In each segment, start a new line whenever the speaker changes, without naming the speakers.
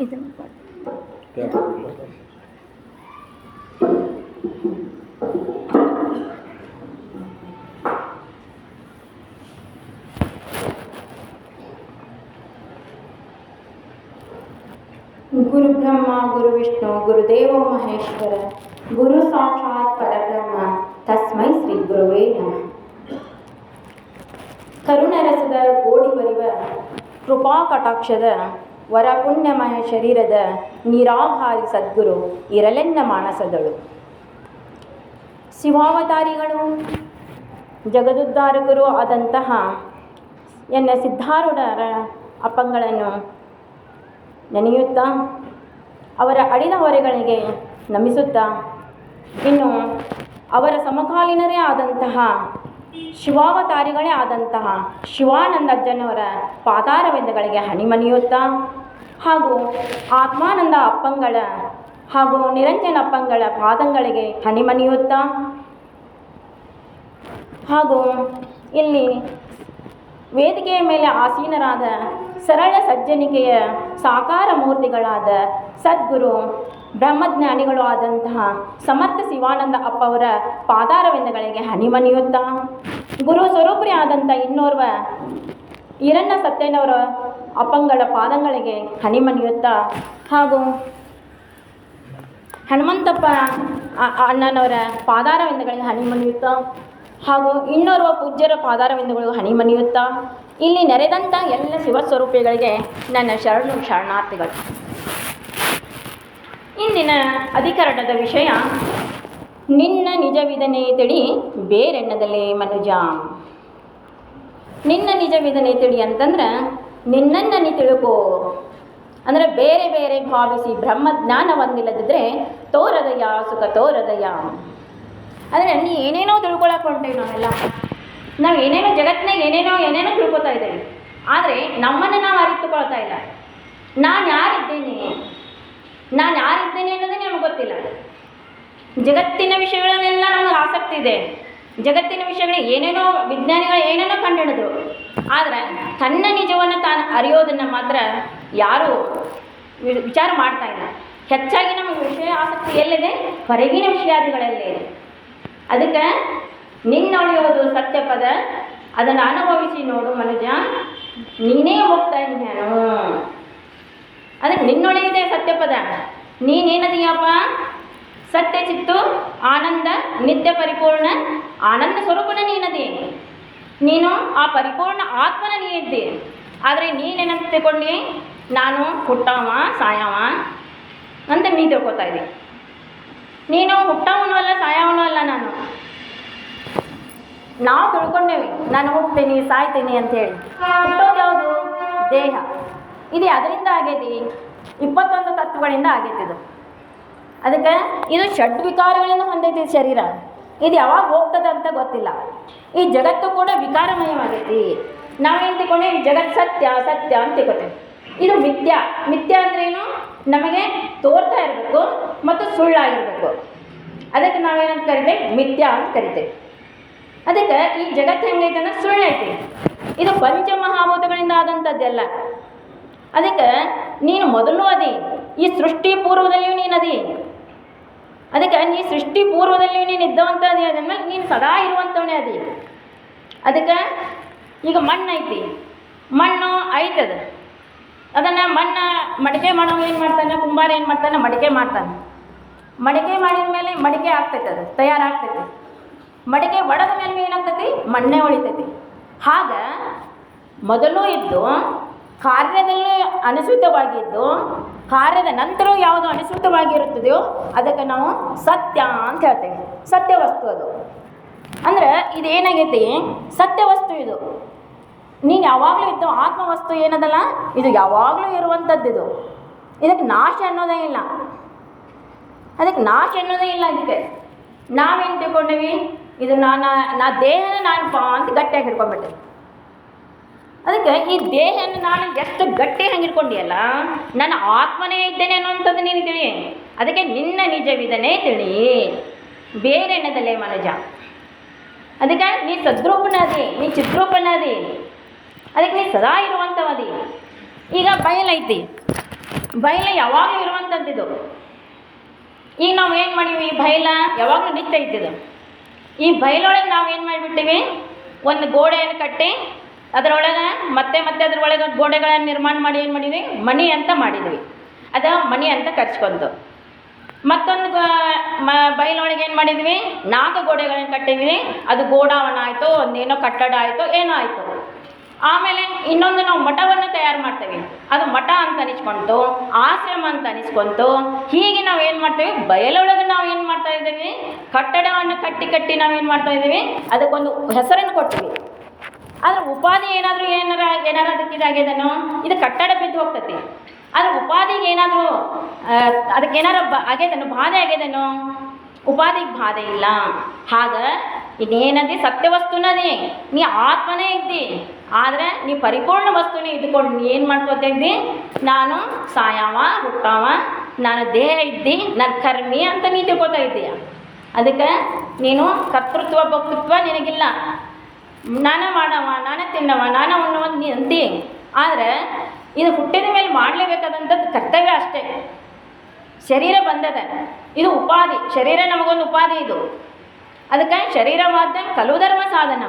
ಇದನ್ನು ಮಾಡಿ ಗುರು ಬ್ರಹ್ಮ ಗುರು ವಿಷ್ಣು ಗುರುದೇವ ಮಹೇಶ್ವರ ಗುರು ಸಾಕ್ಷಾತ್ ಪರಬ್ರಹ್ಮ ತಸ್ಮೈ ಶ್ರೀ ಗುರುವೇ ನಮಃ ಕರುಣರಸದ ಕೋಡಿ ಬರಿವ ಕೃಪಾ ಕಟಾಕ್ಷದ ವರ ಪುಣ್ಯಮಯ ಶರೀರದ ನಿರಾಭಾರಿ ಸದ್ಗುರು ಇರಲೆನ್ನ ಮಾನಸದಳು. ಶಿವಾವತಾರಿಗಳು, ಜಗದುದ್ಧಾರಕರು ಆದಂತಹ ಎನ್ನ ಸಿದ್ಧಾರೂಢರ ಅಪ್ಪಂಗಳನ್ನು ನೆನೆಯುತ್ತಾ ಅವರ ಅಡಿದ ಹೊರೆಗಳಿಗೆ ನಮಿಸುತ್ತಾ, ಇನ್ನು ಅವರ ಸಮಕಾಲೀನರೇ ಆದಂತಹ ಶಿವಾವತಾರಿಗಳೇ ಆದಂತಹ ಶಿವಾನಂದಜ್ಜನವರ ಪಾದಾರವಿಂದಗಳಿಗೆ ಹಣಿಮಣಿಯುತ್ತಾ ಹಾಗೂ ಆತ್ಮಾನಂದ ಅಪ್ಪಂಗಳ ಹಾಗೂ ನಿರಂಜನ ಅಪ್ಪಂಗಳ ಪಾದಂಗಳಿಗೆ ಹಣಿಮಣಿಯುತ್ತಾ ಹಾಗೂ ಇಲ್ಲಿ ವೇದಿಕೆಯ ಮೇಲೆ ಆಸೀನರಾದ ಸರಳ ಸಜ್ಜನಿಕೆಯ ಸಾಕಾರ ಮೂರ್ತಿಗಳಾದ ಸದ್ಗುರು, ಬ್ರಹ್ಮಜ್ಞಾನಿಗಳು ಆದಂತಹ ಸಮರ್ಥ ಶಿವಾನಂದ ಅಪ್ಪವರ ಪಾದಾರವಿಂದಗಳಿಗೆ ಹನಿಮನಿಯುತ್ತಾ ಗುರು ಸ್ವರೂಪರಿ ಆದಂಥ ಇನ್ನೋರ್ವ ಈರಣ್ಣ ಸತ್ಯನವರ ಅಪ್ಪಂಗಳ ಪಾದಗಳಿಗೆ ಹನಿಮನಿಯುತ್ತಾ ಹಾಗೂ ಹನುಮಂತಪ್ಪ ಅಣ್ಣನವರ ಪಾದಾರವಿಂದಗಳಿಗೆ ಹನಿಮನಿಯುತ್ತಾ ಹಾಗೂ ಇನ್ನೋರ್ವ ಪೂಜ್ಯರ ಪಾದಾರವಿಂದಗಳು ಹನಿಮನಿಯುತ್ತಾ ಇಲ್ಲಿ ನೆರೆದಂಥ ಎಲ್ಲ ಶಿವಸ್ವರೂಪಿಗಳಿಗೆ ನನ್ನ ಶರಣು ಶರಣಾರ್ಥಿಗಳು. ಇಂದಿನ ಅಧಿಕರಣದ ವಿಷಯ, ನಿನ್ನ ನಿಜವಿದನೆ ತಿಳಿ ಬೇರೆಣ್ಣದಲ್ಲಿ ಮನುಜ. ನಿನ್ನ ನಿಜವಿದನೆ ತಿಳಿ ಅಂತಂದ್ರೆ ನಿನ್ನನ್ನು ನೀ ತಿಳ್ಕೋ. ಅಂದರೆ ಬೇರೆ ಬೇರೆ ಭಾವಿಸಿ ಬ್ರಹ್ಮಜ್ಞಾನ ಹೊಂದಿಲ್ಲದಿದ್ದರೆ ತೋರದಯ ಸುಖ ತೋರದಯ ಅಂದರೆ ನೀ ಏನೇನೋ ತಿಳ್ಕೊಳಕ್ಕೆ ಹೊಂಟೇವಿ ನಾವೆಲ್ಲ. ನಾವು ಏನೇನೋ ಜಗತ್ತಿನಾಗ ಏನೇನೋ ಏನೇನೋ ತಿಳ್ಕೊತಾ ಇದ್ದೇವೆ. ಆದರೆ ನಮ್ಮನ್ನು ನಾವು ಅರಿತುಕೊಳ್ತಾ ಇಲ್ಲ. ನಾನು ಯಾರಿದ್ದೇನೆ? ನಾನು ಯಾರಿದ್ದೇನೆ ಅನ್ನೋದೇ ನಮ್ಗೆ ಗೊತ್ತಿಲ್ಲ. ಜಗತ್ತಿನ ವಿಷಯಗಳನ್ನೆಲ್ಲ ನಮಗೆ ಆಸಕ್ತಿ ಇದೆ. ಜಗತ್ತಿನ ವಿಷಯಗಳು, ಏನೇನೋ ವಿಜ್ಞಾನಿಗಳು ಏನೇನೋ ಕಂಡುಹಿಡಿದ್ರು. ಆದರೆ ತನ್ನ ನಿಜವನ್ನು ತಾನು ಅರಿಯೋದನ್ನು ಮಾತ್ರ ಯಾರೂ ವಿಚಾರ ಮಾಡ್ತಾ ಇಲ್ಲ. ಹೆಚ್ಚಾಗಿ ನಮಗೆ ವಿಷಯ ಆಸಕ್ತಿ ಎಲ್ಲಿದೆ? ಹೊರಗಿನ ವಿಷಯಾದಿಗಳಲ್ಲೇ ಇದೆ. ಅದಕ್ಕೆ ಸತ್ಯ ಸತ್ಯಪದ. ಅದನ್ನು ಅನುಭವಿಸಿ ನೋಡು ಮನುಜ. ನೀನೇ ಮುಕ್ತ ನಾನು ಅದಕ್ಕೆ ನಿನ್ನೊಳಗಿದೆ ಸತ್ಯಪದ. ನೀನೇನದೀಯಪ್ಪ? ಸತ್ಯ ಚಿತ್ತು, ಆನಂದ, ನಿತ್ಯ ಪರಿಪೂರ್ಣ, ಆನಂದ ಸ್ವರೂಪನ ನೀನದಿ. ನೀನು ಆ ಪರಿಪೂರ್ಣ ಆತ್ಮನ ನೀ ಆದರೆ ನೀನೇನಂತ ನಾನು ಹುಟ್ಟವ, ಸಾಯವ ಅಂತ ನೀ ತಿಳ್ಕೊತಾ ಇದ್ದಿ. ನೀನು ಹುಟ್ಟವನು ಅಲ್ಲ, ಸಾಯಾವನು ಅಲ್ಲ ನಾನು. ನಾವು ತಿಳ್ಕೊಂಡೇವಿ, ನಾನು ಹೋಗ್ತೀನಿ, ಸಾಯ್ತೀನಿ ಅಂತೇಳಿ ಹುಟ್ಟೋದು ಯಾವುದು? ದೇಹ. ಇದು ಅದರಿಂದ ಆಗೈತಿ? ಇಪ್ಪತ್ತೊಂದು ತತ್ವಗಳಿಂದ ಆಗೈತಿ ಇದು. ಅದಕ್ಕೆ ಇದು ಷಡ್ ವಿಕಾರಗಳನ್ನು ಹೊಂದೈತಿ ಶರೀರ. ಇದು ಯಾವಾಗ ಹೋಗ್ತದೆ ಅಂತ ಗೊತ್ತಿಲ್ಲ. ಈ ಜಗತ್ತು ಕೂಡ ವಿಕಾರಮಯವಾಗೈತಿ. ನಾವೇನು ತಿಳ್ಕೊಂಡೆ? ಈ ಜಗತ್ತು ಸತ್ಯ ಸತ್ಯ ಅಂತ ತಿಳ್ಕೊತೇವೆ. ಇದು ಮಿಥ್ಯ. ಮಿಥ್ಯ ಅಂದ್ರೇನು ನಮಗೆ ತೋರ್ತಾ ಇರಬೇಕು ಮತ್ತು ಸುಳ್ಳಾಗಿರಬೇಕು. ಅದಕ್ಕೆ ನಾವೇನಂತ ಕರಿತೇವೆ? ಮಿಥ್ಯ ಅಂತ ಕರಿತೇವೆ. ಅದಕ್ಕೆ ಈ ಜಗತ್ತು ಹೆಂಗೈತೆ ಅಂದ್ರೆ ಸುಳ್ಳೈತಿ. ಇದು ಪಂಚಮಹಾಭೂತಗಳಿಂದ ಆದಂಥದ್ದೆಲ್ಲ ಅದಕ್ಕೆ ನೀನು ಮೊದಲು ಅದಿ. ಈ ಸೃಷ್ಟಿ ಪೂರ್ವದಲ್ಲಿಯೂ ನೀನು ಅದಿ. ಅದಕ್ಕೆ ನೀ ಸೃಷ್ಟಿ ಪೂರ್ವದಲ್ಲಿ ನೀನು ಇದ್ದವಂಥದ್ದು ಅದ್ಮೇಲೆ ನೀನು ಸದಾ ಇರುವಂಥವನೇ ಅದಿ. ಅದಕ್ಕೆ ಈಗ ಮಣ್ಣು ಐತಿ. ಮಣ್ಣು ಐತದ. ಅದನ್ನು ಮಣ್ಣು ಮಡಿಕೆ ಮಾಡೋ ಏನು ಮಾಡ್ತಾನೆ? ಕುಂಬಾರ ಏನು ಮಾಡ್ತಾನೆ? ಮಡಿಕೆ ಮಾಡ್ತಾನೆ. ಮಡಿಕೆ ಮಾಡಿದ ಮೇಲೆ ಮಡಿಕೆ ಆಗ್ತೈತೆ ಅದು, ತಯಾರಾಗ್ತೈತಿ. ಮಡಿಕೆ ಒಡೆದ ಮೇಲೆ ಏನಾಗ್ತೈತಿ? ಮಣ್ಣೆ ಉಳಿತೈತಿ. ಹಾಗ ಮೊದಲು ಇದ್ದು, ಕಾರ್ಯದಲ್ಲಿ ಅನುಸೃತವಾಗಿದ್ದು ಕಾರ್ಯದ ನಂತರ ಯಾವುದು ಅನುಸೃತವಾಗಿರುತ್ತದೆಯೋ ಅದಕ್ಕೆ ನಾವು ಸತ್ಯ ಅಂತ ಹೇಳ್ತೇವೆ. ಸತ್ಯ ವಸ್ತು ಅದು. ಅಂದ್ರೆ ಇದೇನಾಗೈತಿ? ಸತ್ಯ ವಸ್ತು ಇದು. ನೀನು ಯಾವಾಗಲೂ ಇತ್ತು ಆತ್ಮ ವಸ್ತು ಏನದಲ್ಲ? ಇದು ಯಾವಾಗಲೂ ಇರುವಂಥದ್ದು ಇದು ಇದಕ್ಕೆ ನಾಶ ಅನ್ನೋದೇ ಇಲ್ಲ. ಅದಕ್ಕೆ ನಾಶ ಅನ್ನೋದೇ ಇಲ್ಲ ಅದಕ್ಕೆ ನಾವೇನು ತಿಳ್ಕೊಂಡೇವಿ? ಇದು ನಾನು ನಾ ದೇಹನ ನಾನು ಪಾ ಅಂತ ಗಟ್ಟಿಯಾಗಿ ಹಿಡ್ಕೊಂಡ್ಬಿಟ್ಟೆ. ಅದಕ್ಕೆ ಈ ದೇಹನ ನಾನು ಎಷ್ಟು ಗಟ್ಟಿ ಹಂಗೆ ಹಿಡ್ಕೊಂಡಿಯಲ್ಲ ನನ್ನ ಆತ್ಮನೇ ಇದ್ದೇನೆ ಅನ್ನೋಂಥದ್ದು ನೀನು ತಿಳಿ ಅದಕ್ಕೆ ನಿನ್ನ ನಿಜವಿದನೇ ತಿಳಿ ಬೇರೆ ಎಣ್ಣದಲ್ಲೇ ಮನುಜ ಅದಕ್ಕೆ ನೀ ಸದ್ರೂಪನಾದಿ, ನೀ ಚಿತ್ರೂಪನಾದಿ. ಅದಕ್ಕೆ ನೀ ಸದಾ ಇರುವಂಥವದಿ. ಈಗ ಬಯಲೈತಿ ಬಯಲ ಯಾವಾಗಲೂ ಇರುವಂಥದ್ದಿದು. ಈಗ ನಾವು ಏನು ಮಾಡೀವಿ? ಈ ಬಯಲ ಯಾವಾಗಲೂ ನಿತ್ಯ ಇದ್ದಿದ್ದು ಈ ಬಯಲೊಳಗೆ ನಾವು ಏನು ಮಾಡಿಬಿಟ್ಟಿವಿ? ಒಂದು ಗೋಡೆಯನ್ನು ಕಟ್ಟಿ ಅದರೊಳಗೆ ಮತ್ತೆ ಮತ್ತೆ ಅದರೊಳಗೆ ಗೋಡೆಗಳನ್ನು ನಿರ್ಮಾಣ ಮಾಡಿ ಏನು ಮಾಡಿದ್ವಿ? ಮಣಿ ಅಂತ ಮಾಡಿದ್ವಿ. ಅದ ಮಣಿ ಅಂತ ಕರ್ಚ್ಕೊಂಡು ಮತ್ತೊಂದು ಮ, ಬಯಲೊಳಗೆ ಏನು ಮಾಡಿದ್ವಿ? ನಾಲ್ಕು ಗೋಡೆಗಳನ್ನು ಕಟ್ಟಿದ್ವಿ. ಅದು ಗೋಡಾವನ ಆಯಿತು, ಒಂದೇನೋ ಕಟ್ಟಡ ಆಯಿತು, ಏನೋ ಆಯಿತು. ಆಮೇಲೆ ಇನ್ನೊಂದು ನಾವು ಮಠವನ್ನು ತಯಾರು ಮಾಡ್ತೇವೆ. ಅದು ಮಠ ಅಂತ ಅನಿಸ್ಕೊಂತು, ಆಶ್ರಮ ಅಂತ ಅನಿಸ್ಕೊಂತು. ಹೀಗೆ ನಾವು ಏನು ಮಾಡ್ತೇವೆ? ಬಯಲೊಳಗೆ ನಾವು ಏನು ಮಾಡ್ತಾ ಇದ್ದೀವಿ? ಕಟ್ಟಡವನ್ನು ಕಟ್ಟಿ ಕಟ್ಟಿ ನಾವು ಏನು ಮಾಡ್ತಾ ಇದ್ದೀವಿ? ಅದಕ್ಕೊಂದು ಹೆಸರನ್ನು ಕೊಡ್ತೀವಿ ಆದ್ರೆ ಉಪಾಧಿ ಏನಾದರೂ ಏನಾರ ಏನಾರ ಅದಕ್ಕೆ ಇದಾಗ್ಯದೇನೋ ಇದು ಕಟ್ಟಡ ಬಿದ್ದು ಹೋಗ್ತತಿ. ಆದ್ರೆ ಉಪಾಧಿಗೆ ಏನಾದರೂ ಅದಕ್ಕೆ ಏನಾರ ಬ ಆಗ್ಯದನೋ ಬಾಧೆ ಆಗ್ಯದನೋ ಉಪಾಧಿಗೆ ಬಾಧೆ ಇಲ್ಲ. ಹಾಗ ಇನ್ನೇನದಿ ಸತ್ಯ ವಸ್ತುನದಿ ನೀ ಆತ್ಮನೇ ಇದ್ದಿ. ಆದರೆ ನೀ ಪರಿಪೂರ್ಣ ವಸ್ತುನೇ ಇದ್ದುಕೊಂಡು ನೀ ಏನು ಮಾಡ್ಕೋತ ಇದ್ದಿ? ನಾನು ಸಾಯವ, ಹುಟ್ಟಾವ, ನಾನು ದೇಹ ಇದ್ದಿ ನನ್ನ ಕರ್ಮಿ ಅಂತ ನೀ ತಿಳ್ಕೊತಾ ಇದ್ದೀಯ. ಅದಕ್ಕೆ ನೀನು ಕರ್ತೃತ್ವ, ಭಕ್ತೃತ್ವ ನಿನಗಿಲ್ಲ. ನಾನ ಮಾಡವ, ನಾನೇ ತಿನ್ನವ, ನಾನೇ ಉಣ್ಣವ ಅಂತಿ ಆದರೆ ಇದು ಹುಟ್ಟಿದ ಮೇಲೆ ಮಾಡಲೇಬೇಕಾದಂಥದ್ದು ಕರ್ತವ್ಯ ಅಷ್ಟೇ. ಶರೀರ ಬಂದದ. ಇದು ಉಪಾಧಿ. ಶರೀರ ನಮಗೊಂದು ಉಪಾಧಿ ಇದು. ಅದಕ್ಕೆ ಶರೀರವಾದ ಕಲುಧರ್ಮ ಸಾಧನ.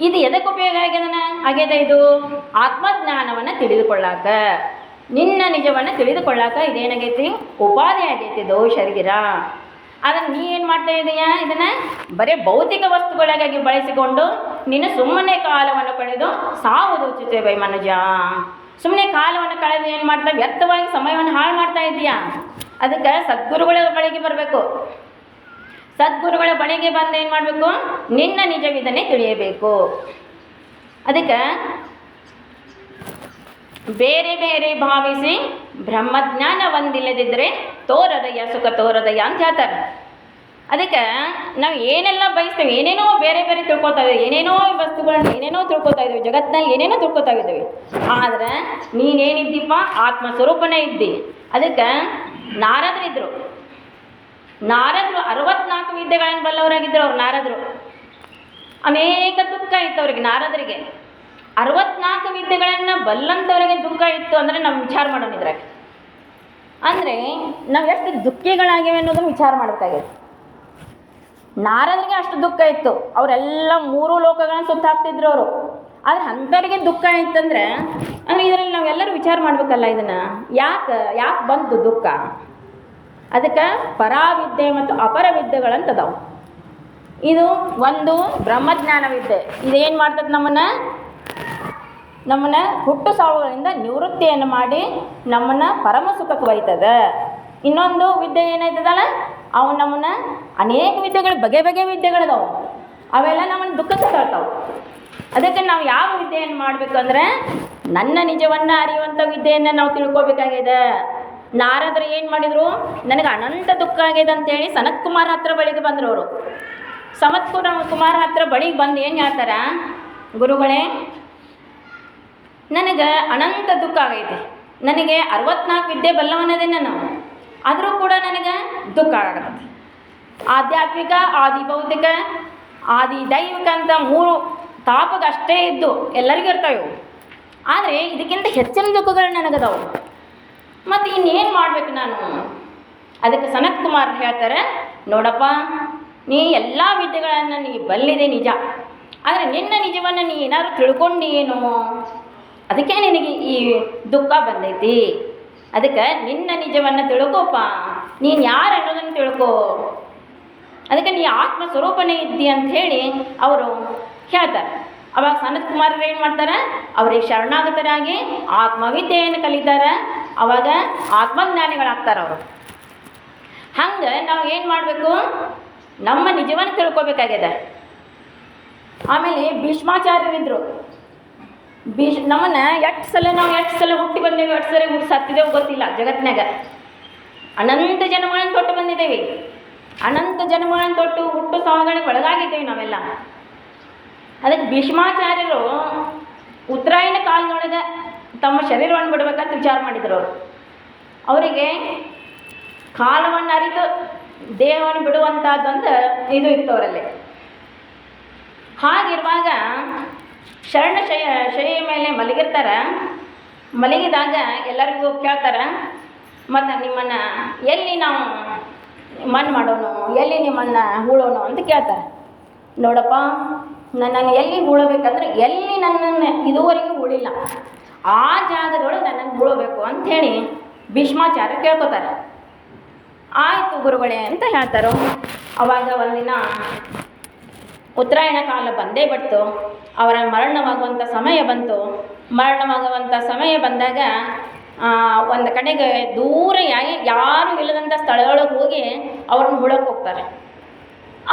ಇದು ಎದಕ್ಕೆ ಉಪಯೋಗ ಆಗ್ಯದನ? ಆಗ್ಯದ ಇದು? ಆತ್ಮಜ್ಞಾನವನ್ನು ತಿಳಿದುಕೊಳ್ಳಾಕ. ನಿನ್ನ ನಿಜವನ್ನು ತಿಳಿದುಕೊಳ್ಳಾಕ ಇದೇನಾಗೈತಿ? ಉಪಾಧಿ ಆಗೈತಿ ಇದು ಶರೀರ. ಅದನ್ನು ನೀ ಏನು ಮಾಡ್ತಾ ಇದೀಯಾ? ಇದನ್ನು ಬರೀ ಭೌತಿಕ ವಸ್ತುಗಳಿಗಾಗಿ ಬಳಸಿಕೊಂಡು ನೀನು ಸುಮ್ಮನೆ ಕಾಲವನ್ನು ಕಳೆದು ಸಾವುದು ಉಚಿತ ಬೈ ಮನುಜ. ಸುಮ್ಮನೆ ಕಾಲವನ್ನು ಕಳೆದು ಏನು ಮಾಡ್ತಾ, ವ್ಯರ್ಥವಾಗಿ ಸಮಯವನ್ನು ಹಾಳು ಮಾಡ್ತಾ ಇದೀಯಾ ಅದಕ್ಕೆ ಸದ್ಗುರುಗಳ ಬಳಿಗೆ ಬರಬೇಕು. ಸದ್ಗುರುಗಳ ಬಳಿಗೆ ಬಂದು ಏನು ಮಾಡಬೇಕು? ನಿನ್ನ ನಿಜವಿದನೆ ತಿಳಿಯಬೇಕು. ಅದಕ್ಕೆ ಬೇರೆ ಬೇರೆ ಭಾವಿಸಿ ಬ್ರಹ್ಮಜ್ಞಾನ ಒಂದಿಲ್ಲದಿದ್ದರೆ ತೋರದಯ್ಯ ಸುಖ ತೋರದಯ್ಯ ಅಂತ ಹೇಳ್ತಾರೆ. ಅದಕ್ಕೆ ನಾವು ಏನೆಲ್ಲ ಬಯಸ್ತೇವೆ, ಏನೇನೋ ಬೇರೆ ಬೇರೆ ತಿಳ್ಕೊತಾ ಇದ್ದೀವಿ, ಏನೇನೋ ವಸ್ತುಗಳನ್ನ ಏನೇನೋ ತಿಳ್ಕೊತಾ ಇದ್ದೀವಿ ಜಗತ್ತಿನಲ್ಲಿ ಏನೇನೋ ತಿಳ್ಕೊತಾ ಇದ್ದೀವಿ. ಆದರೆ ನೀನೇನಿದ್ದೀಪ್ಪ? ಆತ್ಮ ಸ್ವರೂಪನೇ ಇದ್ದಿ. ಅದಕ್ಕೆ ನಾರದರಿದ್ದರು ನಾರದ್ರು ಅರವತ್ನಾಲ್ಕು ವಿದ್ಯೆಗಳನ್ನು ಬಲ್ಲವರಾಗಿದ್ದರು ಅವ್ರು ನಾರದ್ರು. ಅನೇಕ ದುಃಖ ಇತ್ತು ಅವ್ರಿಗೆ ನಾರದರಿಗೆ. ಅರವತ್ನಾಲ್ಕು ವಿದ್ಯೆಗಳನ್ನು ಬಲ್ಲಂಥವ್ರಿಗೆ ದುಃಖ ಇತ್ತು ಅಂದರೆ ನಾವು ವಿಚಾರ ಮಾಡೋಣ ಇದ್ರಾಗ. ಅಂದರೆ ನಾವು ಎಷ್ಟು ದುಃಖಿಗಳಾಗಿವೆ ಅನ್ನೋದನ್ನು ವಿಚಾರ ಮಾಡಬೇಕಾಗಿದೆ ನಾರದರಿಗೆ ಅಷ್ಟು ದುಃಖ ಇತ್ತು. ಅವರೆಲ್ಲ ಮೂರು ಲೋಕಗಳನ್ನ ಸುತ್ತಾಕ್ತಿದ್ರು ಅವರು. ಆದರೆ ಅಂಥವ್ರಿಗೆ ದುಃಖ ಇತ್ತಂದ್ರೆ, ಅಂದರೆ ಇದರಲ್ಲಿ ನಾವೆಲ್ಲರೂ ವಿಚಾರ ಮಾಡಬೇಕಲ್ಲ ಇದನ್ನು. ಯಾಕೆ ಯಾಕೆ ಬಂತು ದುಃಖ? ಅದಕ್ಕೆ ಪರಾವಿದ್ಯೆ ಮತ್ತು ಅಪರ ವಿದ್ಯೆಗಳಂತದವು ಇದು ಒಂದು ಬ್ರಹ್ಮಜ್ಞಾನ ವಿದ್ಯೆ ಇದೇನು ಮಾಡ್ತದೆ ನಮ್ಮನ್ನ? ನಮ್ಮನ್ನು ಹುಟ್ಟು ಸಾವುಗಳಿಂದ ನಿವೃತ್ತಿಯನ್ನು ಮಾಡಿ ನಮ್ಮನ್ನ ಪರಮ ಸುಖಕ್ಕೆ ಒಯ್ತದೆ. ಇನ್ನೊಂದು ವಿದ್ಯೆ ಏನಾಯ್ತದಲ್ಲ? ಅವು ನಮ್ಮನ್ನ ಅನೇಕ ವಿದ್ಯೆಗಳು, ಬಗೆ ಬಗೆ ವಿದ್ಯೆಗಳದಾವು. ಅವೆಲ್ಲ ನಮ್ಮನ್ನು ದುಃಖಕ್ಕೆ ತಳ್ತಾವೆ. ಅದಕ್ಕೆ ನಾವು ಯಾವ ವಿದ್ಯೆಯನ್ನು ಮಾಡಬೇಕು ಅಂದರೆ ನನ್ನ ನಿಜವನ್ನು ಅರಿಯುವಂಥ ವಿದ್ಯೆಯನ್ನು ನಾವು ತಿಳ್ಕೊಬೇಕಾಗಿದೆ. ನಾರದರು ಏನು ಮಾಡಿದರು? ನನಗೆ ಅನಂತ ದುಃಖ ಆಗಿದೆ ಅಂತೇಳಿ ಸನತ್ ಕುಮಾರ್ ಹತ್ರ ಬಳಿಗೆ ಬಂದರು ಅವರು. ಸಮತ್ ಕುಮಾರ್ ಹತ್ರ ಬಳಿಗೆ ಬಂದು ಏನು ಹೇಳ್ತಾರ? ಗುರುಗಳೇ, ನನಗೆ ಅನಂತ ದುಃಖ ಆಗೈತಿ. ನನಗೆ ಅರವತ್ನಾಲ್ಕು ವಿದ್ಯೆ ಬಲ್ಲವನದೇನೆ ನಾವು ಆದರೂ ಕೂಡ ನನಗೆ ದುಃಖ ಆಗತ್ತೆ. ಆಧ್ಯಾತ್ಮಿಕ ಆದಿ ಭೌತಿಕ ಆದಿ ದೈವಿಕ ಅಂತ ಮೂರು ತಾಪಗೆ ಅಷ್ಟೇ ಇದ್ದು ಎಲ್ಲರಿಗೂ ಇರ್ತಾವೆ. ಆದರೆ ಇದಕ್ಕಿಂತ ಹೆಚ್ಚಿನ ದುಃಖಗಳು ನನಗದವು. ಮತ್ತು ಇನ್ನೇನು ಮಾಡಬೇಕು ನಾನು? ಅದಕ್ಕೆ ಸನತ್ ಕುಮಾರ್ ಹೇಳ್ತಾರೆ, ನೋಡಪ್ಪ, ನೀ ಎಲ್ಲ ವಿದ್ಯೆಗಳನ್ನು ನೀ ಬಲ್ಲಿದೆ ನಿಜ. ಆದರೆ ನಿನ್ನ ನಿಜವನ್ನು ನೀ ಏನಾದರೂ ತಿಳ್ಕೊಂಡೇನು? ಅದಕ್ಕೆ ನಿನಗೆ ಈ ದುಃಖ ಬಂದೈತಿ. ಅದಕ್ಕೆ ನಿನ್ನ ನಿಜವನ್ನು ತಿಳ್ಕೋಪ್ಪ. ನೀನು ಯಾರು ಅನ್ನೋದನ್ನು ತಿಳ್ಕೋ. ಅದಕ್ಕೆ ನೀ ಆತ್ಮ ಸ್ವರೂಪನೇ ಇದ್ದಿ ಅಂತ ಹೇಳಿ ಅವರು ಹೇಳ್ತಾರೆ. ಅವಾಗ ಸನತ್ ಕುಮಾರರು ಏನು ಮಾಡ್ತಾರೆ? ಅವ್ರಿಗೆ ಶರಣಾಗತರಾಗಿ ಆತ್ಮವಿದ್ಯೆಯನ್ನು ಕಲಿತಾರೆ. ಅವಾಗ ಆತ್ಮಜ್ಞಾನಿಗಳಾಗ್ತಾರೆ ಅವರು. ಹಂಗೆ ನಾವು ಏನು ಮಾಡಬೇಕು? ನಮ್ಮ ನಿಜವನ್ನು ತಿಳ್ಕೊಬೇಕಾಗ್ಯದ. ಆಮೇಲೆ ಭೀಷ್ಮಾಚಾರ್ಯರಿದ್ದರು ಭೀಷ್ ನಮ್ಮನ್ನ ಎಷ್ಟು ಸಲ ನಾವು ಎಷ್ಟು ಸಲ ಹುಟ್ಟಿ ಬಂದೇವೆ, ಎಷ್ಟು ಸಲ ಹುಟ್ಟಿ ಸತ್ತಿದ್ದೇವೆ ಗೊತ್ತಿಲ್ಲ ಜಗತ್ತಿನಾಗ ಅನಂತ ಜನ್ಮಗಳನ್ನು ತೊಟ್ಟು ಬಂದಿದ್ದೇವೆ. ಅನಂತ ಜನ್ಮಗಳನ್ನು ತೊಟ್ಟು ಹುಟ್ಟು ಸಾವುಗಳಿಗೆ ಒಳಗಾಗಿದ್ದೇವೆ ನಾವೆಲ್ಲ. ಅದಕ್ಕೆ ಭೀಷ್ಮಾಚಾರ್ಯರು ಉತ್ತರಾಯಣ ಕಾಲದೊಳಗೆ ತಮ್ಮ ಶರೀರವನ್ನು ಬಿಡಬೇಕಂತ ವಿಚಾರ ಮಾಡಿದ್ರು ಅವರು. ಅವರಿಗೆ ಕಾಲವನ್ನು ಅರಿತು ದೇಹವನ್ನು ಬಿಡುವಂಥದ್ದೊಂದು ಇದು ಇತ್ತು ಅವರಲ್ಲಿ. ಹಾಗಿರುವಾಗ ಶರಣ ಶಯ ಶಯ ಮೇಲೆ ಮಲಗಿರ್ತಾರೆ. ಮಲಗಿದಾಗ ಎಲ್ಲರಿಗೂ ಕೇಳ್ತಾರೆ, ಮತ್ತು ನಿಮ್ಮನ್ನು ಎಲ್ಲಿ ನಾವು ಮಣ್ಣು ಮಾಡೋನು, ಎಲ್ಲಿ ನಿಮ್ಮನ್ನು ಹೂಳೋನು? ಅಂತ ಕೇಳ್ತಾರೆ. ನೋಡಪ್ಪ, ನನ್ನನ್ನು ಎಲ್ಲಿ ಹೂಳಬೇಕಂದ್ರೆ ಎಲ್ಲಿ ನನ್ನನ್ನು ಇದುವರೆಗೂ ಹೂಳಿಲ್ಲ. ಆ ಜಾಗದೊಳಗೆ ನನ್ನನ್ನು ಹೂಳಬೇಕು ಅಂಥೇಳಿ ಭೀಷ್ಮಾಚಾರ್ಯ ಕೇಳ್ಕೊತಾರೆ. ಆಯಿತು ಗುರುಗಳೇ ಅಂತ ಹೇಳ್ತಾರೋ. ಅವಾಗ ಒಂದಿನ ಉತ್ತರಾಯಣ ಕಾಲ ಬಂದೇ ಬಿಡ್ತು ಅವರ ಮರಣವಾಗುವಂಥ ಸಮಯ ಬಂತು. ಮರಣವಾಗುವಂಥ ಸಮಯ ಬಂದಾಗ ಒಂದು ಕಡೆಗೆ ದೂರ ಯಾಗಿ ಯಾರೂ ಇಲ್ಲದಂಥ ಸ್ಥಳದೊಳಗೆ ಹೋಗಿ ಅವ್ರನ್ನ ಹುಳಕ್ಕೆ ಹೋಗ್ತಾರೆ.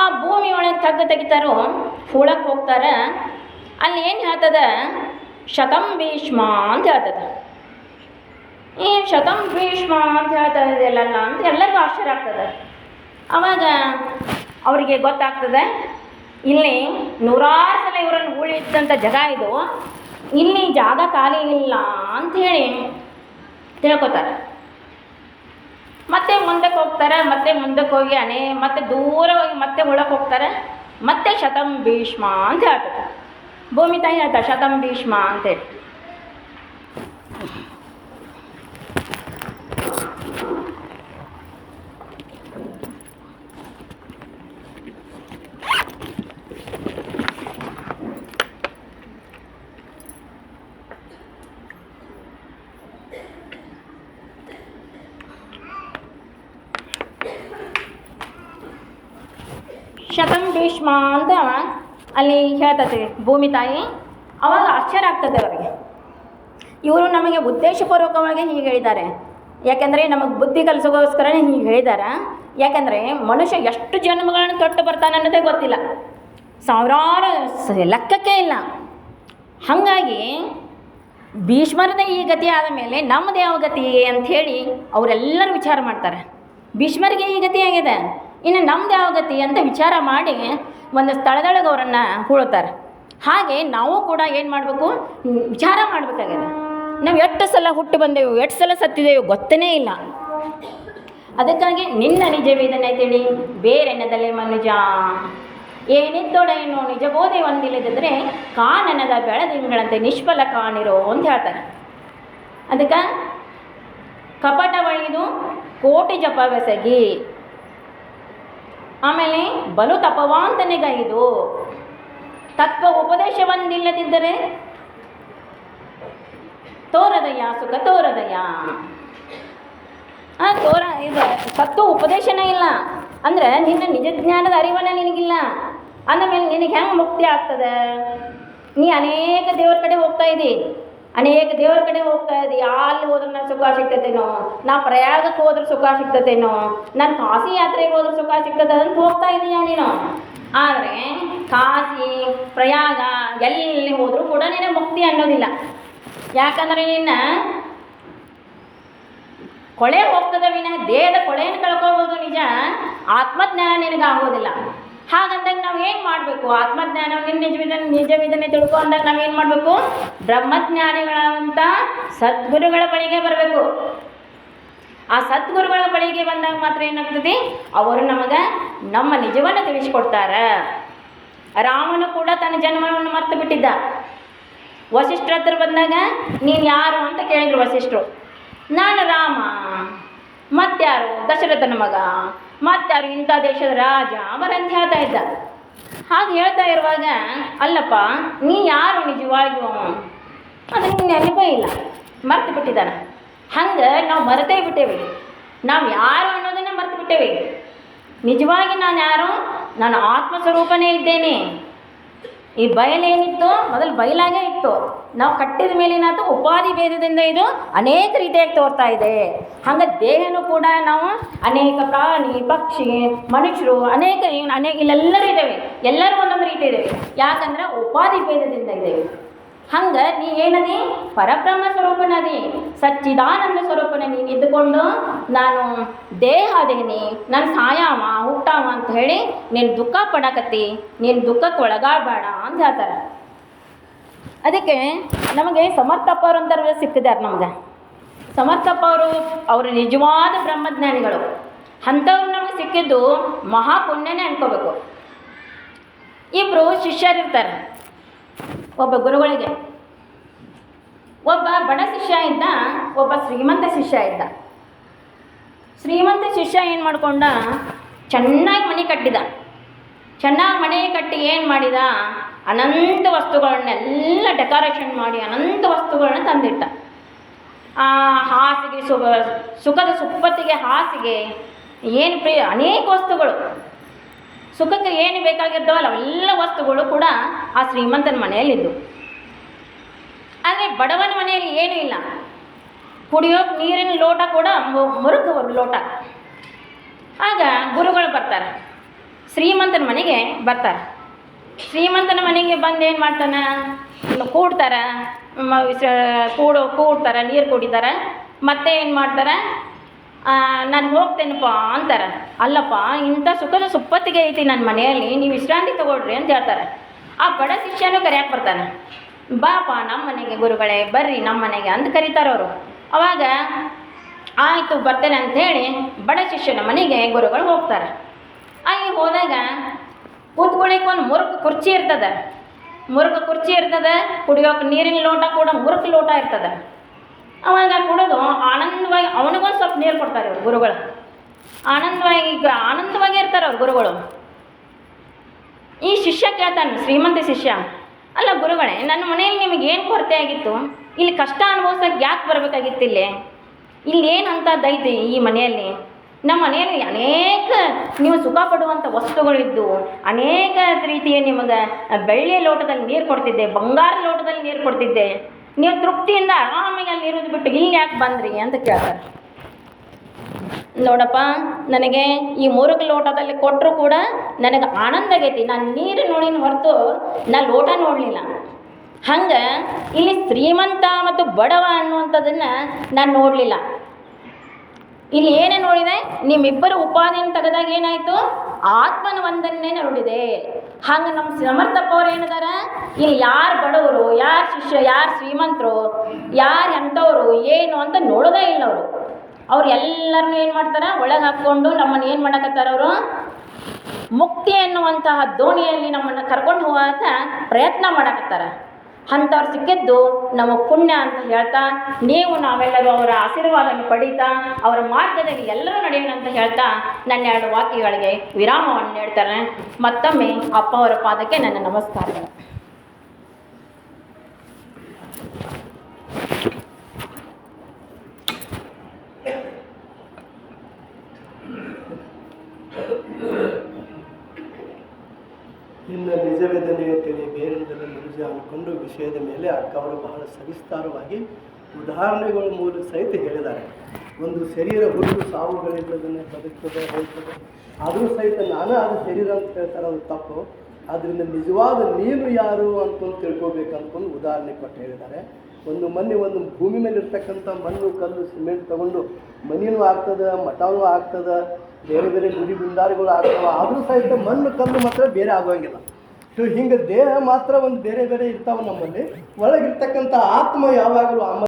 ಆ ಭೂಮಿ ಒಳಗೆ ತಗ್ಗು ತೆಗಿತಾರೋ ಹುಳಕ್ಕೆ ಹೋಗ್ತಾರೆ. ಅಲ್ಲಿ ಏನು ಹೇಳ್ತದ? ಶತಂ ಭೀಷ್ಮ ಅಂತ ಹೇಳ್ತದ. ಈ ಶತಂ ಭೀಷ್ಮ ಅಂತ ಹೇಳ್ತಾ ಅಂತ ಎಲ್ಲರಿಗೂ ಆಶ್ಚರ್ಯ ಆಗ್ತದೆ. ಅವಾಗ ಅವರಿಗೆ ಗೊತ್ತಾಗ್ತದೆ ಇಲ್ಲಿ ನೂರಾರು ಸಲ ಇವರನ್ನು ಉಳಿದಂಥ ಜಾಗ ಇದು. ಇಲ್ಲಿ ಜಾಗ ಖಾಲಿ ಇಲ್ಲ ಅಂಥೇಳಿ ತಿಳ್ಕೊತಾರೆ. ಮತ್ತೆ ಮುಂದಕ್ಕೆ ಹೋಗ್ತಾರೆ, ಮತ್ತೆ ಮುಂದಕ್ಕೆ ಹೋಗಿ ಅನೇ ಮತ್ತೆ ದೂರ ಹೋಗಿ ಮತ್ತೆ ಉಳಕ್ಕೆ ಹೋಗ್ತಾರೆ, ಮತ್ತೆ ಶತಂ ಭೀಷ್ಮ ಅಂತ ಹೇಳ್ತಾರೆ. ಭೂಮಿ ತಾಯಿ ಹೇಳ್ತಾರೆ, ಶತಂ ಭೀಷ್ಮ ಅಂತೇಳಿ ಶತಂ ಭೀಷ್ಮ ಅಂತ ಅಲ್ಲಿ ಹೇಳ್ತದೆ, ಭೂಮಿ ತಾಯಿ, ಅವಾಗ ಆಶ್ಚರ್ಯ ಆಗ್ತದೆ ಅವರಿಗೆ. ಇವರು ನಮಗೆ ಉದ್ದೇಶಪೂರ್ವಕವಾಗಿ ಹೀಗೆ ಹೇಳಿದ್ದಾರೆ. ಯಾಕೆಂದರೆ ನಮಗೆ ಬುದ್ಧಿ ಕಲಿಸೋಗೋಸ್ಕರನೇ ಹೀಗೆ ಹೇಳಿದ್ದಾರೆ. ಯಾಕೆಂದರೆ ಮನುಷ್ಯ ಎಷ್ಟು ಜನ್ಮಗಳನ್ನು ತೊಟ್ಟು ಬರ್ತಾನೆ ಅನ್ನೋದೇ ಗೊತ್ತಿಲ್ಲ. ಸಾವಿರಾರು ಲೆಕ್ಕಕ್ಕೆ ಇಲ್ಲ. ಹಾಗಾಗಿ ಭೀಷ್ಮರದ ಈ ಗತಿ ಆದ ಮೇಲೆ ನಮ್ಮದೇ ಯಾವ ಗತಿ ಅಂಥೇಳಿ ಅವರೆಲ್ಲರೂ ವಿಚಾರ ಮಾಡ್ತಾರೆ. ಭೀಷ್ಮರಿಗೆ ಈ ಗತಿ ಆಗಿದೆ ಇನ್ನು ನಮ್ದು ಯಾವ ಗತಿ ಅಂತ ವಿಚಾರ ಮಾಡಿ ಒಂದು ಸ್ಥಳದೊಳಗೆ ಅವರನ್ನು ಹೂಳ್ತಾರೆ. ಹಾಗೆ ನಾವು ಕೂಡ ಏನು ಮಾಡಬೇಕು? ವಿಚಾರ ಮಾಡಬೇಕಾಗಿದೆ. ನಾವು ಎಷ್ಟು ಸಲ ಹುಟ್ಟು ಬಂದೆವು, ಎಷ್ಟು ಸಲ ಸತ್ತಿದೆಯೋ ಗೊತ್ತೇ ಇಲ್ಲ. ಅದಕ್ಕಾಗಿ ನಿನ್ನ ನಿಜವೇದನೆ ತಿಳಿ ಬೇರೆನ್ನದಲ್ಲೇ ಮನುಜ. ಏನಿದ್ದೊಡೇನು ನಿಜ ಬೋಧೆ ಒಂದಿಲ್ಲದಿದ್ದರೆ ಕಾನನದ ಬೆಳದಿಂಗಳಂತೆ ನಿಷ್ಫಲ ಕಾಣಿರೋ ಅಂತ ಹೇಳ್ತಾರೆ. ಅದಕ್ಕೆ ಕಪಟ ಒಳಗಿದು ಕೋಟಿ ಜಪವೆಸಗಿ ಆಮೇಲೆ ಬಲು ತಪವಾಂತನೆಗೈದು. ತತ್ವ ಉಪದೇಶವನ್ನಿಲ್ಲದಿದ್ದರೆ? ತೋರದಯ ಸುಖ ತೋರದಯ್ಯ. ಆ, ತೋರ, ಇದು ತತ್ವ ಉಪದೇಶನೇ ಇಲ್ಲ. ಅಂದ್ರೆ ನಿನ್ನ ನಿಜ ಜ್ಞಾನದ ಅರಿವನ್ನ ನಿನಗಿಲ್ಲ. ಅಂದಮೇಲೆ ನಿನಗೆ ಹೆಂಗೆ ಮುಕ್ತಿ ಆಗ್ತದೆ? ನೀ ಅನೇಕ ದೇವರ ಕಡೆ ಹೋಗ್ತಾ ಇದ್ದಿ. ಅನೇಕ ದೇವ್ರ ಕಡೆ ಹೋಗ್ತಾ ಇದ್ದಿ. ಅಲ್ಲಿ ಹೋದ್ರೆ ನಾನು ಸುಖ ಸಿಗ್ತತೇನೋ? ನಾ ಪ್ರಯಾಗಕ್ಕೆ ಹೋದ್ರೆ ಸುಖ ಸಿಗ್ತತೇನೋ? ನಾನು ಕಾಶಿ ಯಾತ್ರೆಗೆ ಹೋದ್ರೆ ಸುಖ ಸಿಗ್ತದೆ ಅಂತ ಹೋಗ್ತಾ ಇದೀಯ ನೀನು? ಆದರೆ ಕಾಶಿ, ಪ್ರಯಾಗ ಎಲ್ಲಿ ಹೋದರೂ ಕೂಡ ನಿನ್ನ ಮುಕ್ತಿ ಅನ್ನೋದಿಲ್ಲ. ಯಾಕಂದ್ರೆ ನಿನ್ನ ಕೊಳೆ ಹೋಗ್ತದೆ ವಿನ ದೇಹದ ಕೊಳೆಯನ್ನು ಕಳ್ಕೊಳ್ಬೋದು ನಿಜ. ಆತ್ಮಜ್ಞಾನ ನಿನಗೆ ಆಗೋದಿಲ್ಲ ಹಾಗಂದಾಗ ನಾವು ಏನು ಮಾಡಬೇಕು? ಆತ್ಮಜ್ಞಾನ ನಿಜವಿದ ನಿಜವಿದನೆ ತಿಳ್ಕೊಂಡಾಗ ನಾವು ಏನು ಮಾಡಬೇಕು? ಬ್ರಹ್ಮಜ್ಞಾನಿಗಳಂತ ಸದ್ಗುರುಗಳ ಬಳಿಗೆ ಬರಬೇಕು. ಆ ಸದ್ಗುರುಗಳ ಬಳಿಗೆ ಬಂದಾಗ ಮಾತ್ರ ಏನಾಗ್ತದೆ? ಅವರು ನಮಗೆ ನಮ್ಮ ನಿಜವನ್ನು ತಿಳಿಸ್ಕೊಡ್ತಾರೆ. ರಾಮನು ಕೂಡ ತನ್ನ ಜನ್ಮವನ್ನು ಮರ್ತು ಬಿಟ್ಟಿದ್ದ. ವಸಿಷ್ಠರ ಹತ್ರ ಬಂದಾಗ, ನೀನು ಯಾರು? ಅಂತ ಕೇಳಿದ್ರು ವಸಿಷ್ಠರು. ನಾನು ರಾಮ. ಮತ್ಯಾರು ದಶರಥನ ಮಗ. ಮತ್ಯಾರು ಇಂಥ ದೇಶದ ರಾಜ ಅವರಂತ ಹೇಳ್ತಾ ಇದ್ದ. ಹಾಗೆ ಹೇಳ್ತಾ ಇರುವಾಗ, ಅಲ್ಲಪ್ಪ, ನೀ ಯಾರು ನಿಜವಾಗಿಯೂ ಅದು ನೆನಪೇ ಇಲ್ಲ. ಮರ್ತು ಬಿಟ್ಟಿದ್ದಾನೆ. ಹಂಗೆ ನಾವು ಮರೆತೇ ಬಿಟ್ಟೇವೆ. ನಾವು ಯಾರು ಅನ್ನೋದನ್ನು ಮರ್ತು ಬಿಟ್ಟೇವೆ. ನಿಜವಾಗಿ ನಾನು ಯಾರು? ನಾನು ಆತ್ಮಸ್ವರೂಪನೇ ಇದ್ದೇನೆ. ಈ ಬಯಲೇನಿತ್ತು ಮೊದಲು ಬಯಲಾಗೇ ಇತ್ತು. ನಾವು ಕಟ್ಟಿದ ಮೇಲಿನಾತು ಉಪಾಧಿ ಭೇದದಿಂದ ಇದು ಅನೇಕ ರೀತಿಯಾಗಿ ತೋರ್ತಾ ಇದೆ. ಹಂಗೆ ದೇಹನೂ ಕೂಡ ನಾವು ಅನೇಕ ಪ್ರಾಣಿ, ಪಕ್ಷಿ, ಮನುಷ್ಯರು, ಅನೇಕ ಅನೇಕ ಇಲ್ಲೆಲ್ಲರೂ ಇದ್ದೇವೆ. ಎಲ್ಲರೂ ಒಂದೊಂದು ರೀತಿ ಇದ್ದೇವೆ. ಯಾಕಂದ್ರೆ ಉಪಾಧಿ ಭೇದದಿಂದ ಇದ್ದೇವೆ. ಏನದಿ? ಪರಬ್ರಹ್ಮ ಸ್ವರೂಪನದಿ. ಸಚ್ಚಿದಾನಂದ ಸ್ವರೂಪನ ನೀನು ಇದ್ದುಕೊಂಡು ನಾನು ದೇಹ ಅದೇನಿ ನಾನು ಸಾಯಾಮ, ಹುಟ್ಟಾಮ ಅಂತ ಹೇಳಿ ನೀನು ದುಃಖ ಪಡಕತ್ತಿ, ನೀನು ದುಃಖಕ್ಕೆ ಒಳಗಾಡಬೇಡ ಅಂತ ಹೇಳ್ತಾರೆ. ಅದಕ್ಕೆ ನಮಗೆ ಸಮರ್ಥಪ್ಪ ಅವರು ಅಂತ ಸಿಕ್ಕಿದ್ದಾರೆ ನಮ್ಗೆ. ಸಮರ್ಥಪ್ಪ ಅವರು ಅವರು ನಿಜವಾದ ಬ್ರಹ್ಮಜ್ಞಾನಿಗಳು. ಅಂಥವ್ರು ನಮಗೆ ಸಿಕ್ಕಿದ್ದು ಮಹಾಪುಣ್ಯನೇ ಅನ್ಕೋಬೇಕು. ಇಬ್ಬರು ಶಿಷ್ಯರಿರ್ತಾರೆ. ಒಬ್ಬ ಗುರುಗಳಿಗೆ. ಒಬ್ಬ ಬಡ ಶಿಷ್ಯ ಇದ್ದ, ಒಬ್ಬ ಶ್ರೀಮಂತ ಶಿಷ್ಯ ಇದ್ದ. ಶ್ರೀಮಂತ ಶಿಷ್ಯ ಏನು ಮಾಡ್ಕೊಂಡ, ಚೆನ್ನಾಗಿ ಮನೆ ಕಟ್ಟಿದ. ಚೆನ್ನಾಗಿ ಮನೆ ಕಟ್ಟಿ ಏನು ಮಾಡಿದ, ಅನಂತ ವಸ್ತುಗಳನ್ನೆಲ್ಲ ಡೆಕೋರೇಷನ್ ಮಾಡಿ ಅನಂತ ವಸ್ತುಗಳನ್ನ ತಂದಿಟ್ಟ. ಆ ಹಾಸಿಗೆ ಸುಖ ಸುಖದ ಸುಪ್ಪತ್ತಿಗೆ ಹಾಸಿಗೆ, ಏನು ಪ್ರಿಯ, ಅನೇಕ ವಸ್ತುಗಳು. ಸುಖಕ್ಕೆ ಏನು ಬೇಕಾಗಿರ್ತಾವಲ್ಲ ಅವೆಲ್ಲ ವಸ್ತುಗಳು ಕೂಡ ಆ ಶ್ರೀಮಂತನ ಮನೆಯಲ್ಲಿದ್ದು ಆದರೆ ಬಡವನ ಮನೆಯಲ್ಲಿ ಏನೂ ಇಲ್ಲ. ಕುಡಿಯೋಕೆ ನೀರಿನ ಲೋಟ ಕೂಡ ಮುರುಕು ಲೋಟ. ಆಗ ಗುರುಗಳು ಬರ್ತಾರೆ. ಶ್ರೀಮಂತನ ಮನೆಗೆ ಬರ್ತಾರೆ. ಶ್ರೀಮಂತನ ಮನೆಗೆ ಬಂದು ಏನು ಮಾಡ್ತಾನೆ? ಕೂಡ್ತಾರ. ಕೂಡು, ಕೂಡ್ತಾರೆ, ನೀರು ಕುಡಿತಾರೆ. ಮತ್ತೆ ಏನು ಮಾಡ್ತಾರೆ? ನಾನು ಹೋಗ್ತೇನಪ್ಪ ಅಂತಾರೆ. ಅಲ್ಲಪ್ಪ, ಇಂಥ ಸುಖದ ಸುಪ್ಪತ್ತಿಗೆ ಐತಿ ನನ್ನ ಮನೆಯಲ್ಲಿ, ನೀವು ವಿಶ್ರಾಂತಿ ತಗೊಳ್ರಿ ಅಂತ ಹೇಳ್ತಾರೆ. ಆ ಬಡ ಶಿಷ್ಯನೂ ಕರೆಯಕ್ಕೆ ಬರ್ತಾನೆ. ಬಾಪ ನಮ್ಮ ಮನೆಗೆ ಗುರುಗಳೇ, ಬರ್ರಿ ನಮ್ಮ ಮನೆಗೆ ಅಂತ ಕರೀತಾರವರು ಅವಾಗ, ಆಯಿತು ಬರ್ತೇನೆ ಅಂಥೇಳಿ ಬಡ ಶಿಷ್ಯನ ಮನೆಗೆ ಗುರುಗಳು ಹೋಗ್ತಾರೆ. ಅಲ್ಲಿ ಹೋದಾಗ ಕೂತ್ಕೊಳ್ಳಿಕ್ಕೆ ಒಂದು ಮುರುಕು ಕುರ್ಚಿ ಇರ್ತದೆ. ಮುರುಕು ಕುರ್ಚಿ ಇರ್ತದೆ, ಕುಡಿಯೋಕೆ ನೀರಿನ ಲೋಟ ಕೂಡ ಮುರುಕು ಲೋಟ ಇರ್ತದೆ. ಅವಾಗ ಕುಡಿದು ಆನಂದವಾಗಿ ಅವನಿಗೊಂದು ಸ್ವಲ್ಪ ನೀರು ಕೊಡ್ತಾರೆ ಅವ್ರು ಗುರುಗಳು. ಆನಂದವಾಗಿ ಆನಂದವಾಗಿ ಇರ್ತಾರೆ ಅವ್ರು ಗುರುಗಳು. ಈ ಶಿಷ್ಯ ಕೇಳ್ತಾನೆ ಶ್ರೀಮಂತ ಶಿಷ್ಯ ಅಲ್ಲ ಗುರುಗಳೇ, ನನ್ನ ಮನೆಯಲ್ಲಿ ನಿಮಗೆ ಏನು ಕೊರತೆ ಆಗಿತ್ತು? ಇಲ್ಲಿ ಕಷ್ಟ ಅನುಭವಿಸೋಕೆ ಯಾಕೆ ಬರಬೇಕಾಗಿತ್ತು ಇಲ್ಲಿ? ಇಲ್ಲಿ ಏನು ಅಂತದ್ದೈತಿ ಈ ಮನೆಯಲ್ಲಿ? ನಮ್ಮ ಮನೆಯಲ್ಲಿ ಅನೇಕ ನೀವು ಸುಖ ಪಡುವಂಥ ವಸ್ತುಗಳಿದ್ದು, ಅನೇಕ ರೀತಿಯ ನಿಮಗೆ ಬೆಳ್ಳಿಯ ಲೋಟದಲ್ಲಿ ನೀರು ಕೊಡ್ತಿದ್ದೆ, ಬಂಗಾರ ಲೋಟದಲ್ಲಿ ನೀರು ಕೊಡ್ತಿದ್ದೆ. ನೀವು ತೃಪ್ತಿಯಿಂದ ಆರಾಮಾಗಿ ಅಲ್ಲಿ ಇರೋದು ಬಿಟ್ಟು ಇಲ್ಲಿ ಯಾಕೆ ಬಂದ್ರಿ ಅಂತ ಕೇಳ್ತಾರೆ. ನೋಡಪ್ಪ, ನನಗೆ ಈ ಮೂರು ಲೋಟದಲ್ಲಿ ಕೊಟ್ಟರು ಕೂಡ ನನಗೆ ಆನಂದ ಆಗೈತಿ. ನಾನು ನೀರು ನೋಡಿನ ಹೊರತು ನಾ ಲೋಟ ನೋಡಲಿಲ್ಲ. ಹಂಗೆ ಇಲ್ಲಿ ಶ್ರೀಮಂತ ಮತ್ತು ಬಡವ ಅನ್ನುವಂಥದ್ದನ್ನು ನಾನು ನೋಡಲಿಲ್ಲ. ಇಲ್ಲಿ ಏನೇ ನೋಡಿದೆ, ನಿಮ್ಮಿಬ್ಬರು ಉಪಾಧಿಯನ್ನು ತೆಗೆದಾಗ ಏನಾಯಿತು? ಆತ್ಮನ ಒಂದನ್ನೇ ನೋಡಿದೆ. ಹಂಗೆ ನಮ್ಮ ಸಮರ್ಥಪ್ಪ ಅವ್ರು ಏನಿದಾರ? ಇಲ್ಲಿ ಯಾರು ಬಡವರು, ಯಾರು ಶಿಷ್ಯ, ಯಾರು ಶ್ರೀಮಂತರು, ಯಾರು ಎಂಥವ್ರು, ಏನು ಅಂತ ನೋಡೋದೇ ಇಲ್ಲ ಅವರು. ಅವ್ರು ಎಲ್ಲರನ್ನೂ ಏನು ಮಾಡ್ತಾರೆ? ಒಳಗೆ ಹಾಕ್ಕೊಂಡು ನಮ್ಮನ್ನು ಏನು ಮಾಡಕತ್ತಾರ ಅವರು? ಮುಕ್ತಿ ಎನ್ನುವಂತಹ ದೋಣಿಯಲ್ಲಿ ನಮ್ಮನ್ನು ಕರ್ಕೊಂಡು ಹೋಗಾಕ ಪ್ರಯತ್ನ ಮಾಡಕತ್ತಾರೆ. ಅಂಥವ್ರು ಸಿಕ್ಕಿದ್ದು ನಮ್ಮ ಪುಣ್ಯ ಅಂತ ಹೇಳ್ತಾ, ನೀವು ನಾವೆಲ್ಲರೂ ಅವರ ಆಶೀರ್ವಾದವನ್ನು ಪಡೀತಾ, ಅವರ ಮಾರ್ಗದಲ್ಲಿ ಎಲ್ಲರೂ ನಡೆಯೋಣ ಅಂತ ಹೇಳ್ತಾ, ನನ್ನ ಎರಡು ವಾಕ್ಯಗಳಿಗೆ ವಿರಾಮವನ್ನು ನೀಡ್ತಾರೆ ಮತ್ತೊಮ್ಮೆ ಅಪ್ಪ ಅವರ ಪಾದಕ್ಕೆ ನನ್ನ ನಮಸ್ಕಾರಗಳು.
ನಿಜ ಅಂದ್ಕೊಂಡು ವಿಷಯದ ಮೇಲೆ ಅಕ್ಕ ಅವರು ಬಹಳ ಸವಿಸ್ತಾರವಾಗಿ ಉದಾಹರಣೆಗಳ ಮೂಲಕ ಸಹಿತ ಹೇಳಿದ್ದಾರೆ. ಒಂದು ಶರೀರ ಹುಟ್ಟು ಸಾವುಗಳಿಲ್ಲದನ್ನೇ ಬದುಕ್ತದೆ, ಹೋಗ್ತದೆ. ಆದರೂ ಸಹಿತ ನಾನು ಅದು ಶರೀರ ಅಂತ ಹೇಳ್ತಾರೆ, ಅದು ತಪ್ಪು. ಆದ್ದರಿಂದ ನಿಜವಾದ ನೀನು ಯಾರು ಅಂತಂದು ತಿಳ್ಕೊಬೇಕು ಅಂದ್ಕೊಂಡು ಉದಾಹರಣೆ ಕೊಟ್ಟು ಹೇಳಿದ್ದಾರೆ. ಒಂದು ಮನೆ, ಒಂದು ಭೂಮಿ ಮೇಲೆ ಇರ್ತಕ್ಕಂಥ ಮಣ್ಣು, ಕಲ್ಲು, ಸಿಮೆಂಟ್ ತಗೊಂಡು ಮನೆಯೂ ಆಗ್ತದೆ, ಮಠವೂ ಆಗ್ತದೆ, ಬೇರೆ ಬೇರೆ ಗುಡಿ, ಗುಂಡಾರಿಗಳು ಆಗ್ತವೆ, ಆದರೂ ಸಹಿತ ಮಣ್ಣು, ಕಲ್ಲು ಮಾತ್ರ ಬೇರೆ ಆಗೋಂಗಿಲ್ಲ. ಸೊ ಹಿಂಗೆ ದೇಹ ಮಾತ್ರ ಒಂದು ಬೇರೆ ಬೇರೆ ಇರ್ತಾವೆ ನಮ್ಮಲ್ಲಿ. ಒಳಗಿರ್ತಕ್ಕಂಥ ಆತ್ಮ ಯಾವಾಗಲೂ ಆ